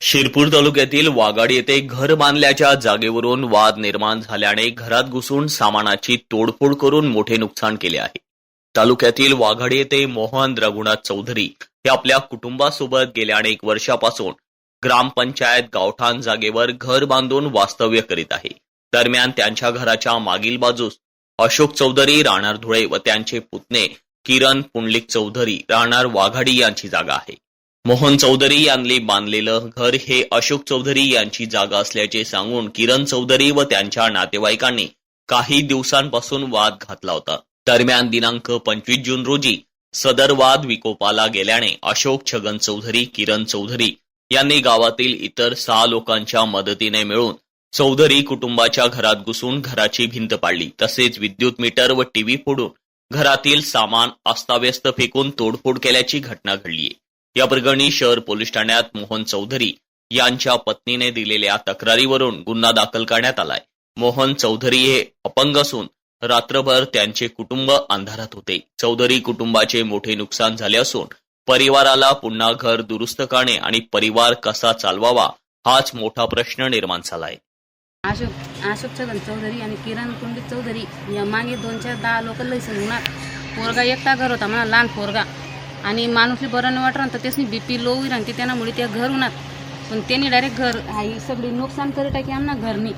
शिरपूर तालुक्यातील वाघाडी येथे घर बांधल्याच्या जागेवरून वाद निर्माण झाल्याने घरात घुसून सामानाची तोडफोड करून मोठे नुकसान केले आहे. तालुक्यातील वाघाडी येथे मोहन रघुनाथ चौधरी हे आपल्या कुटुंबासोबत गेल्या अनेक वर्षापासून ग्रामपंचायत गावठाण जागेवर घर बांधून वास्तव्य करीत आहे. दरम्यान त्यांच्या घराच्या मागील बाजूस अशोक चौधरी राहणार धुळे व त्यांचे पुतणे किरण पुंडलिक चौधरी राहणार वाघाडी यांची जागा आहे. मोहन चौधरी यांनी बांधलेलं घर हे अशोक चौधरी यांची जागा असल्याचे सांगून किरण चौधरी व त्यांच्या नातेवाईकांनी काही दिवसांपासून वाद घातला होता. दरम्यान दिनांक पंचवीस जून रोजी सदर वाद विकोपाला गेल्याने अशोक छगन चौधरी किरण चौधरी यांनी गावातील इतर सहा लोकांच्या मदतीने मिळून चौधरी कुटुंबाच्या घरात घुसून घराची भिंत पाडली. तसेच विद्युत मीटर व टीव्ही फोडून घरातील सामान अस्ताव्यस्त फेकून तोडफोड केल्याची घटना घडलीय. या प्रकरणी शहर पोलीस ठाण्यात मोहन चौधरी यांच्या पत्नीने दिलेल्या तक्रारीवरून गुन्हा दाखल करण्यात आलाय. मोहन चौधरी हे अपंग असून रात्रभर त्यांचे कुटुंब अंधारात होते. चौधरी कुटुंबाचे मोठे नुकसान झाले असून परिवाराला पुन्हा घर दुरुस्त करणे आणि परिवार कसा चालवावा हाच मोठा प्रश्न निर्माण झालाय. अशोक अशोक छगन चौधरी आणि किरण कुंडित चौधरी या मागे दोन चार दहा लोक लई पोरगा एकटा घर होता म्हणा लहान पोरगा. आणि माणूसली बरं नाही वाटत तर त्यासनी बी पी लो होईल आणि ते त्यामुळे त्या घर होणार. पण त्यांनी डायरेक्ट घर हाई सगळी नुकसान करी टाकी आमना घरनी.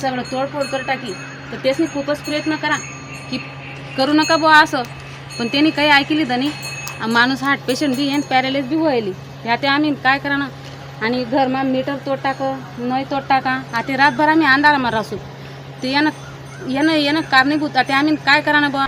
सगळं तोडफोड करी टाकी तर त्यासनी खूपच प्रयत्न करा की करू नका बुवा असं. पण त्यांनी काही ऐकली नाही. माणूस हार्ट पेशंट बी आणि पॅरालाइज बी व्हायली. ह्या ते आम्ही काय करा ना आणि घरमा मीटर तोड टाका नय तोड टाका. आता रातभर आम्ही अंधारामा असू ते यानं यानं यानं कारणीभूत. आता आम्ही काय करा ना बुवा?